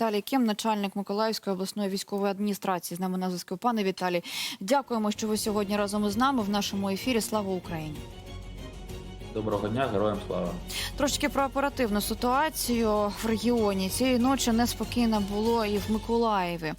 Віталій Ким, начальник Миколаївської обласної військової адміністрації. З нами на зв'язку. Пане Віталій, дякуємо, що ви сьогодні разом із нами в нашому ефірі. Слава Україні! Доброго дня, героям слава. Трошки про оперативну ситуацію в регіоні цієї ночі неспокійно було і в Миколаєві.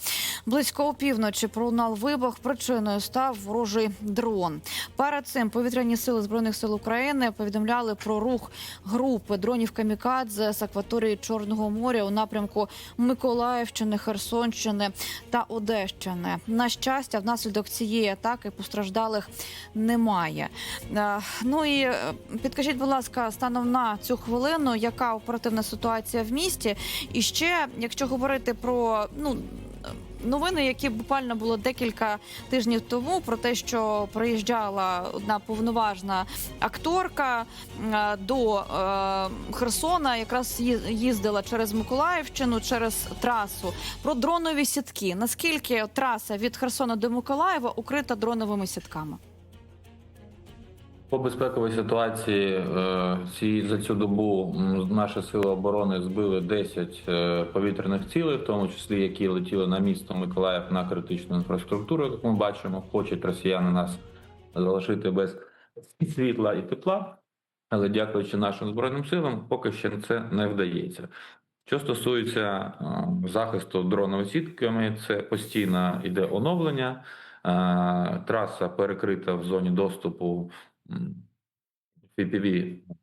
Близько опівночі пролунав вибух. Причиною став ворожий дрон. Перед цим повітряні сили збройних сил України повідомляли про рух групи дронів камікадзе з акваторії Чорного моря у напрямку Миколаївщини, Херсонщини та Одещини. На щастя, внаслідок цієї атаки постраждалих немає. Е, Ну і е, підкажіть, будь ласка, станом на цю хвилину, яка оперативна ситуація в місті? І ще, якщо говорити про ну. Новини, які буквально було декілька тижнів тому, про те, що приїжджала одна повноважна акторка е, до е, Херсона, якраз їздила через Миколаївщину, через трасу. Про дронові сітки. Наскільки траса від Херсона до Миколаєва укрита дроновими сітками? По безпековій ситуації е, ці за цю добу наші сили оборони збили 10 е, повітряних цілей, в тому числі які летіли на місто Миколаїв на критичну інфраструктуру. Як ми бачимо, хочуть росіяни нас залишити без світла і тепла. Але дякуючи нашим збройним силам, поки ще це не вдається. Що стосується е, захисту дроновими сітками, це постійно йде оновлення. Траса перекрита в зоні доступу м,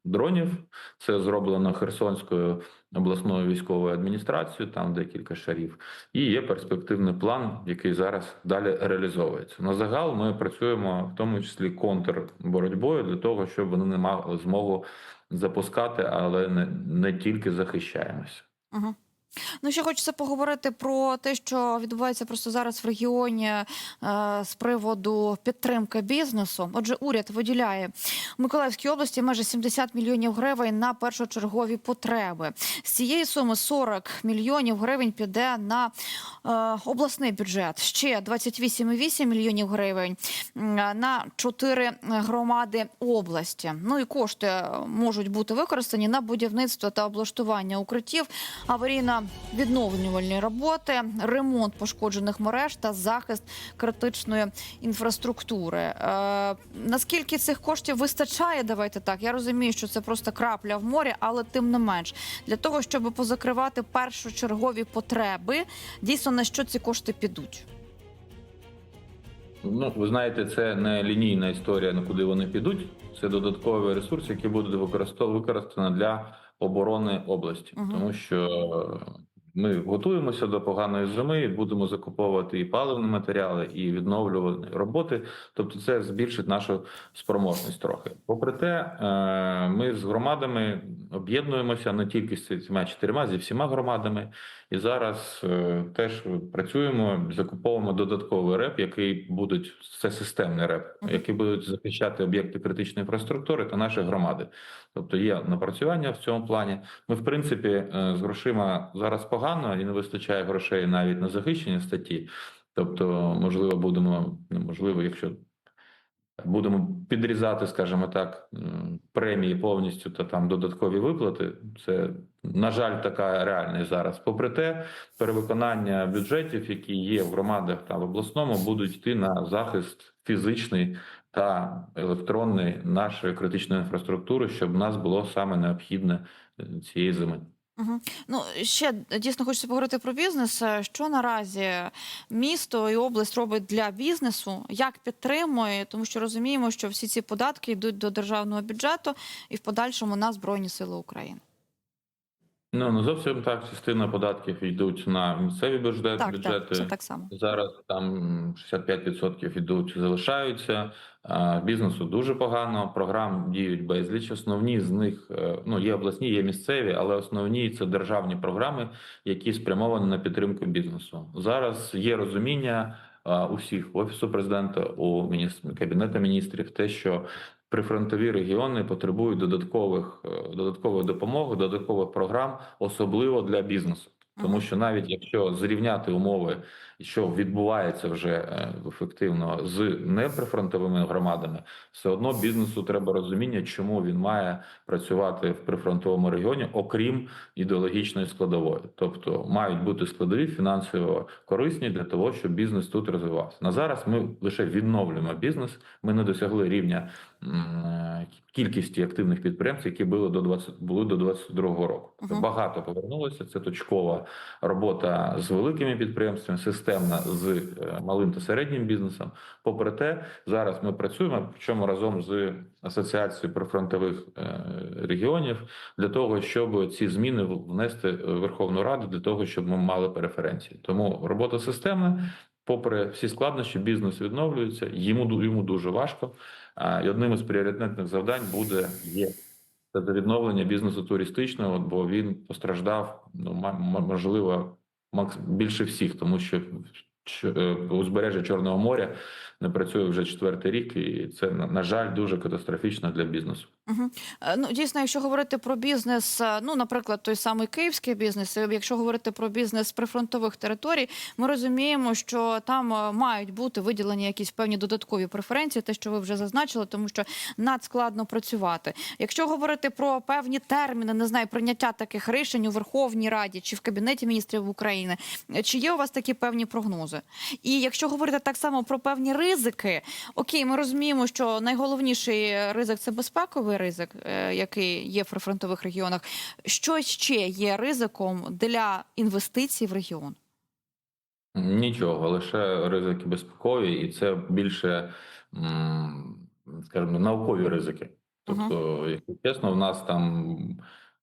дронів. Це зроблено Херсонською обласною військовою адміністрацією, там декілька шарів. І є перспективний план, який зараз далі реалізовується. На загал ми працюємо в тому числі контрборотьбою для того, щоб вони не мали змогу запускати, але не, не тільки захищаємося. Угу. Ну, ще хочеться поговорити про те, що відбувається просто зараз в регіоні е, з приводу підтримки бізнесу. Отже, уряд виділяє в Миколаївській області майже 70 мільйонів гривень на першочергові потреби. З цієї суми 40 мільйонів гривень піде на е, обласний бюджет. Ще 28,8 мільйонів гривень на чотири громади області. Ну і кошти можуть бути використані на будівництво та облаштування укриттів, аварійно-відновлювальні роботи, ремонт пошкоджених мереж та захист критичної інфраструктури. Е, наскільки цих коштів вистачає? Давайте так. Я розумію, що це просто крапля в морі, але тим не менш для того, щоб позакривати першочергові потреби, дійсно на що ці кошти підуть. Ну, ви знаєте, це не лінійна історія, на куди вони підуть. Це додаткові ресурси, які будуть використов- використані для оборони області, угу. тому що ми готуємося до поганої зими, будемо закуповувати і паливні матеріали, і відновлювані роботи. Тобто, це збільшить нашу спроможність трохи. Попри те, е, ми з громадами об'єднуємося не тільки з цими чотирма, зі всіма громадами. І зараз е, теж працюємо, закуповуємо додатковий реп, який будуть це системний реп, який будуть захищати об'єкти критичної інфраструктури та наші громади. Тобто є напрацювання в цьому плані. Ми, в принципі, е, з грошима зараз погано і не вистачає грошей навіть на захищені статті. Тобто, можливо, будемо неможливо, якщо будемо підрізати, скажімо так, премії повністю та там додаткові виплати. Це на жаль, така реальність зараз. Попри те, перевиконання бюджетів, які є в громадах та в обласному, будуть йти на захист фізичний та електронний нашої критичної інфраструктури, щоб нас було саме необхідне е, цієї зими. Угу. Ну ще дійсно хочеться поговорити про бізнес. Е, Що наразі місто і область робить для бізнесу, як підтримує, тому що розуміємо, що всі ці податки йдуть до державного бюджету і в подальшому на збройні сили України. Ну не зовсім так. Частина податків йдуть на місцеві бюджет, Так, бюджети. так, це так само. Зараз там 65% ідуть, залишаються. Бізнесу дуже погано. Програм діють безліч. Основні з них е, ну є обласні, є місцеві, але основні це державні програми, які спрямовані на підтримку бізнесу. Зараз є розуміння усіх офісу президента, у міністр кабінету міністрів, те, що прифронтові регіони потребують додаткових е, додаткової допомоги, додаткових програм, особливо для бізнесу. Тому що навіть якщо зрівняти умови, що відбувається вже е, ефективно з неприфронтовими громадами, все одно бізнесу треба розуміння, чому він має працювати в прифронтовому регіоні, окрім ідеологічної складової. Тобто мають бути складові фінансово корисні для того, щоб бізнес тут розвивався. На зараз ми лише відновлюємо бізнес. Ми не досягли рівня е, активних підприємств, які були до 20, були до 22 року. Тобто Мгм. багато повернулося. Це точкова робота з великими підприємствами, системна з е, малим та середнім бізнесом. Попри те, зараз ми працюємо, причому разом з асоціацією прифронтових е, регіонів для того, щоб ці зміни внести в Верховну Раду, для того, щоб ми мали преференції. Тому робота системна. Попри всі складнощі, бізнес відновлюється. Йому йому дуже важко. А, І одним із пріоритетних завдань буде є це відновлення бізнесу туристичного, бо він постраждав ну можливо більше всіх, тому що е, узбережжя Чорного моря не працює вже четвертий рік, і це на жаль дуже катастрофічно для бізнесу. Е, Ну, дійсно, якщо говорити про бізнес, е, ну, наприклад, той самий київський бізнес, е, якщо говорити про бізнес прифронтових територій, ми розуміємо, що там мають бути виділені якісь певні додаткові преференції, те, що ви вже зазначили, тому що надскладно працювати. Якщо говорити про певні терміни, не знаю, прийняття таких рішень у Верховній Раді чи в Кабінеті міністрів України, чи є у вас такі певні прогнози? І якщо говорити так само про певні ризики, окей, ми розуміємо, що найголовніший ризик це безпековий ризик, е, який є в прифронтових регіонах. Що ще є ризиком для інвестицій в регіон? Нічого, лише ризики безпекові, і це більше, скажімо, наукові ризики. Тобто, якщо чесно, в нас там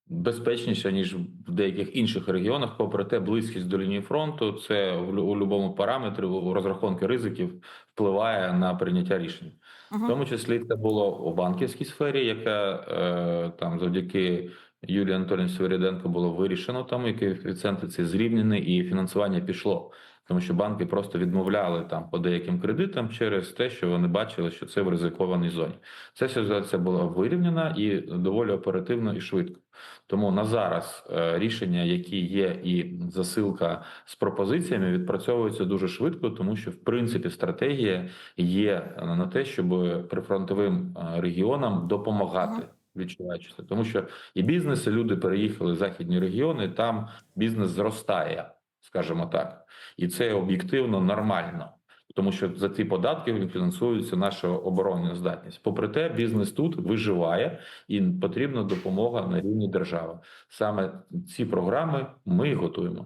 безпечніше, ніж в деяких інших регіонах, попри те, близькість до лінії фронту, це в у будь-якому параметрі у розрахунки ризиків впливає на прийняття рішень. В тому числі це було у банківській сфері, яка е, там завдяки Юлії Анатолійовні Свириденко було вирішено, там який коефіцієнти ці зрівняні, і фінансування пішло. Тому що банки просто відмовляли там по деяким кредитам через те, що вони бачили, що це в ризикованій зоні. Ця ситуація була вирівняна і доволі оперативно і швидко. Тому на зараз е, рішення, які є, і засилка з пропозиціями відпрацьовуються дуже швидко, тому що в принципі стратегія є на те, щоб прифронтовим е, регіонам допомагати. Ага. Відчуваючи це, тому що і бізнес, і люди переїхали в західні регіони, там бізнес зростає, скажімо так, і це об'єктивно нормально, тому що за ці податки фінансується наша оборонна здатність. Попри те, бізнес тут виживає і потрібна допомога на рівні держави. Саме ці програми ми готуємо.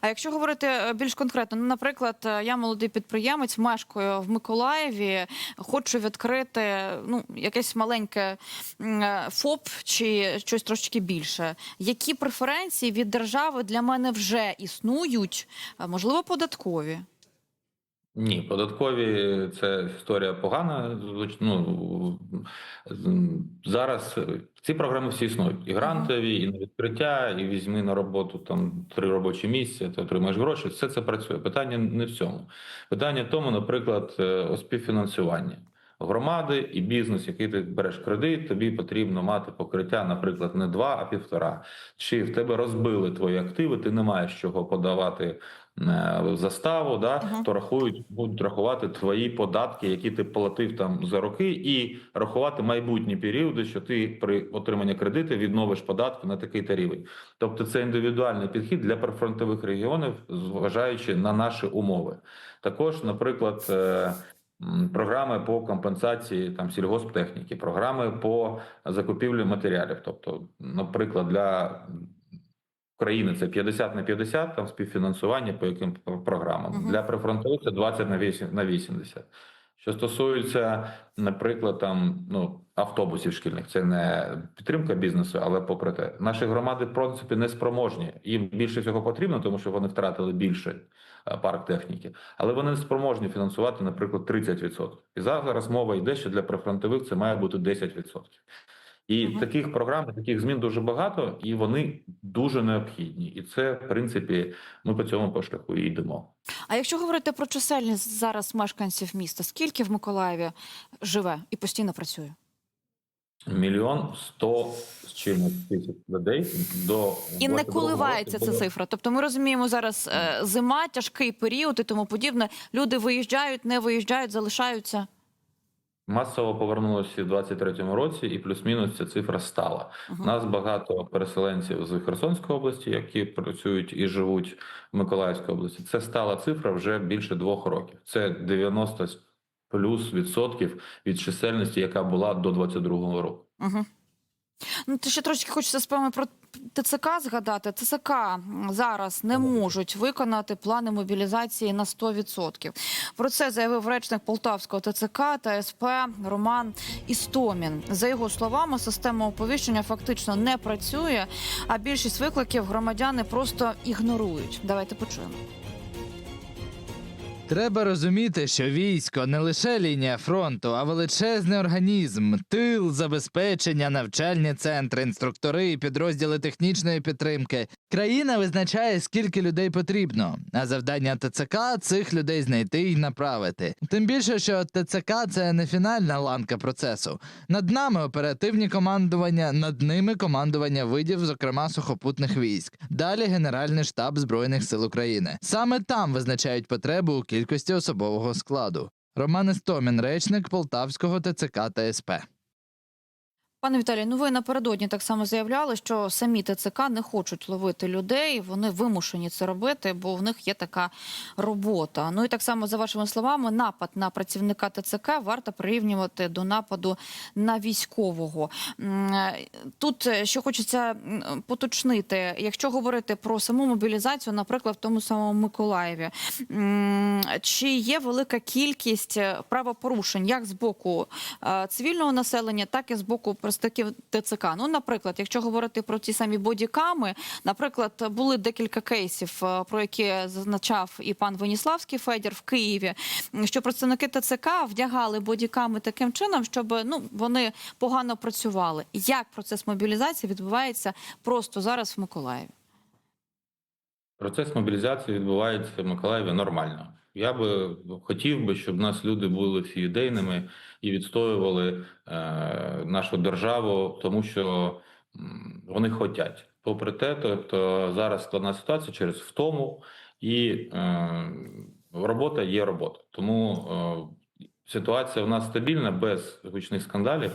А якщо говорити е, більш конкретно, ну, наприклад, е, я молодий підприємець, мешкаю в Миколаєві, хочу відкрити ну якесь маленьке е, ФОП чи щось трошки більше. Які преференції від держави для мене вже існують, можливо, податкові? Ні, податкові це історія погана. Ну зараз ці програми всі існують. І грантові, і на відкриття, і візьми на роботу там три робочі місця, ти отримаєш гроші. Все це працює. Питання не в цьому. Питання в тому, наприклад, е, у співфінансуванні. Громади і бізнес, який ти береш кредит, тобі потрібно мати покриття, наприклад, не два, а півтора. Чи в тебе розбили твої активи, ти не маєш чого подавати заставу, да, Ага. то рахують, будуть рахувати твої податки, які ти платив там за роки, і рахувати майбутні періоди, що ти при отриманні кредиту відновиш податки на такий та рівень. Тобто це індивідуальний підхід для прифронтових регіонів, зважаючи на наші умови. Також, наприклад. е, Програми по компенсації там сільгосптехніки, програми по закупівлі матеріалів. Тобто, наприклад, для України це 50 на 50, там співфінансування по яким програмам. Мгм. Для прифронтових це 20 на 8, на 80. Що стосується, наприклад, там ну автобусів шкільних, це не підтримка бізнесу, але попри те, наші громади в принципі не спроможні. Їм більше всього потрібно, тому що вони втратили більше е, парк техніки, але вони не спроможні фінансувати, наприклад, 30%. І зараз мова йде, що для прифронтових це має бути 10%. І Мгм. таких програм, таких змін дуже багато, і вони дуже необхідні. І це, в принципі, ми по цьому по шляху і йдемо. А якщо говорити про чисельність зараз мешканців міста, скільки в Миколаєві живе і постійно працює? Мільйон сто з чимось тисяч людей до І не коливається ця цифра. Тобто, ми розуміємо зараз е, зима, тяжкий період і тому подібне. Люди виїжджають, не виїжджають, залишаються. Масово повернулося в 23-му році, і плюс-мінус ця цифра стала. Мгм. У нас багато переселенців з Херсонської області, які працюють і живуть в Миколаївській області. Це стала цифра вже більше двох років. Це 90 плюс відсотків від чисельності, яка була до 22-го року. Угу. Ну, ти ще трошки хочеться з вами про ТЦК згадати. ТЦК зараз не можуть виконати плани мобілізації на 100%. Про це заявив речник Полтавського ТЦК та СП Роман Істомін. За його словами, система оповіщення фактично не працює, а більшість викликів громадяни просто ігнорують. Давайте почуємо. Треба розуміти, що військо не лише лінія фронту, а величезний організм, тил, забезпечення, навчальні центри, інструктори, і підрозділи технічної підтримки. Країна визначає, скільки людей потрібно, а завдання ТЦК цих людей знайти і направити. Тим більше, що ТЦК це не фінальна ланка процесу. Над нами оперативні командування, над ними командування видів, зокрема сухопутних військ. Далі Генеральний штаб Збройних сил України. Саме там визначають потребу у кількості особового складу. Роман Істомін, речник Полтавського ТЦК та СП. Пане Віталій, ну ви напередодні так само заявляли, що самі ТЦК не хочуть ловити людей. Вони вимушені це робити, бо в них є така робота. Ну і так само за вашими словами, напад на працівника ТЦК варто прирівнювати до нападу на військового. Тут е, що хочеться поточнити, якщо говорити про саму мобілізацію, наприклад, в тому самому Миколаєві, чи є велика кількість е, правопорушень як з боку е, цивільного населення, так і з боку представників ТЦК. Ну, наприклад, якщо говорити про ті самі бодіками, наприклад, були декілька кейсів, е, про які зазначав і пан Веніславський Федір в Києві, що представники ТЦК вдягали бодіками таким чином, щоб ну вони погано працювали. Як процес мобілізації відбувається просто зараз в Миколаєві? Процес мобілізації відбувається в Миколаєві нормально. Я би хотів би, щоб нас люди були всі ідейними і відстоювали е, нашу державу, тому що вони хочуть. Попри те, тобто зараз складна ситуація через втому, і е, робота є робота. Тому е, ситуація в нас стабільна без гучних скандалів.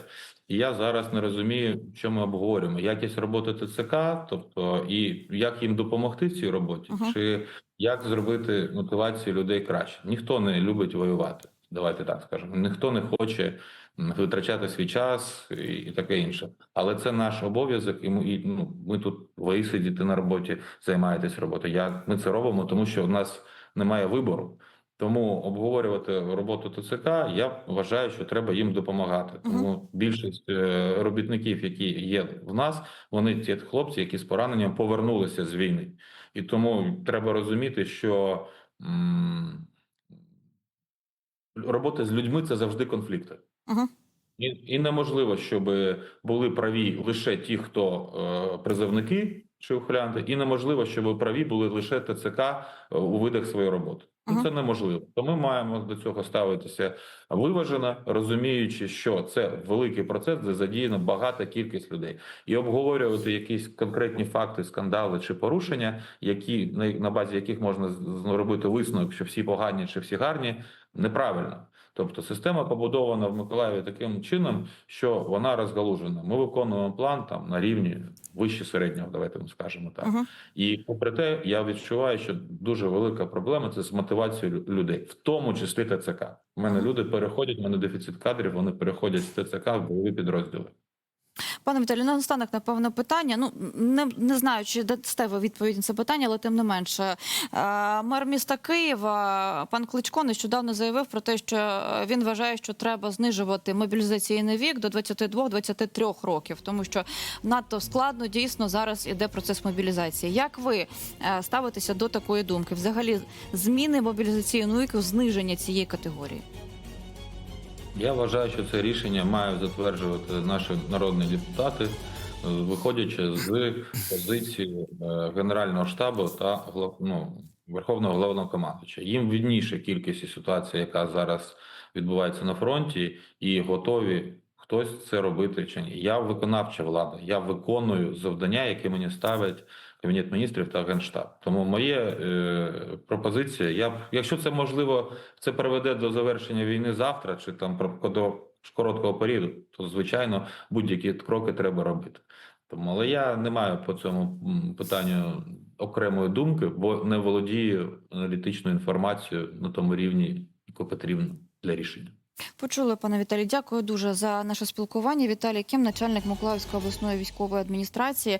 І я зараз не розумію, що ми обговорюємо. Якість роботи ТЦК, тобто і як їм допомогти в цій роботі, Ага. чи як зробити мотивацію людей краще. Ніхто не любить воювати. Давайте так скажемо. Ніхто не хоче витрачати свій час і, і таке інше. Але це наш обов'язок, і ми, і, ну, ми тут ви сидіти на роботі, займаєтесь роботою. Я ми це робимо, тому що в нас немає вибору. Тому обговорювати роботу ТЦК, я вважаю, що треба їм допомагати. Тому більшість е, робітників, які є в нас, вони ті хлопці, які з пораненням повернулися з війни. І тому треба розуміти, що м, робота з людьми це завжди конфлікти. Угу. І, і неможливо, щоб були праві лише ті, хто е, призовники чи ухилянти, і неможливо, щоб праві були лише ТЦК е, у видах своєї роботи. Ну, це неможливо. То ми маємо до цього ставитися виважено, розуміючи, що це великий процес, де задіяно багата кількість людей, і обговорювати якісь конкретні факти, скандали чи порушення, які на, базі яких можна зробити висновок, що всі погані чи всі гарні, неправильно. Тобто система побудована в Миколаєві таким чином, що вона розгалужена. Ми виконуємо план там на рівні вище середнього, давайте ми скажемо так. Угу. І попри те, я відчуваю, що дуже велика проблема це з мотивацією людей, в тому числі ТЦК. У мене люди переходять, у мене дефіцит кадрів, вони переходять з ТЦК в бойові підрозділи. Пане Віталію, на останок, напевно, питання. Ну не, не знаю, чи дасте ви відповідь на це питання, але тим не менше. Е, Мер міста Києва пан Кличко нещодавно заявив про те, що е, він вважає, що треба знижувати мобілізаційний вік до 22-23 років, тому що надто складно дійсно зараз іде процес мобілізації. Як ви е, ставитеся до такої думки? Взагалі, зміни мобілізаційного віку, зниження цієї категорії? Я вважаю, що це рішення мають затверджувати наші народні депутати, виходячи з позиції е, Генерального штабу та ну, Верховного головнокомандуюча. Їм відніше кількість і ситуація, яка зараз відбувається на фронті, і готові хтось це робити чи ні. Я виконавча влада, я виконую завдання, які мені ставить Кабінет міністрів та Генштаб. Тому моє е, пропозиція, я якщо це можливо, це приведе до завершення війни завтра, чи там до короткого періоду, то звичайно будь-які кроки треба робити. Тому, але я не маю по цьому питанню окремої думки, бо не володію аналітичною інформацією на тому рівні, яку потрібно для рішення. Почули, пане Віталій. Дякую дуже за наше спілкування. Віталій Кім, начальник Миколаївської обласної військової адміністрації.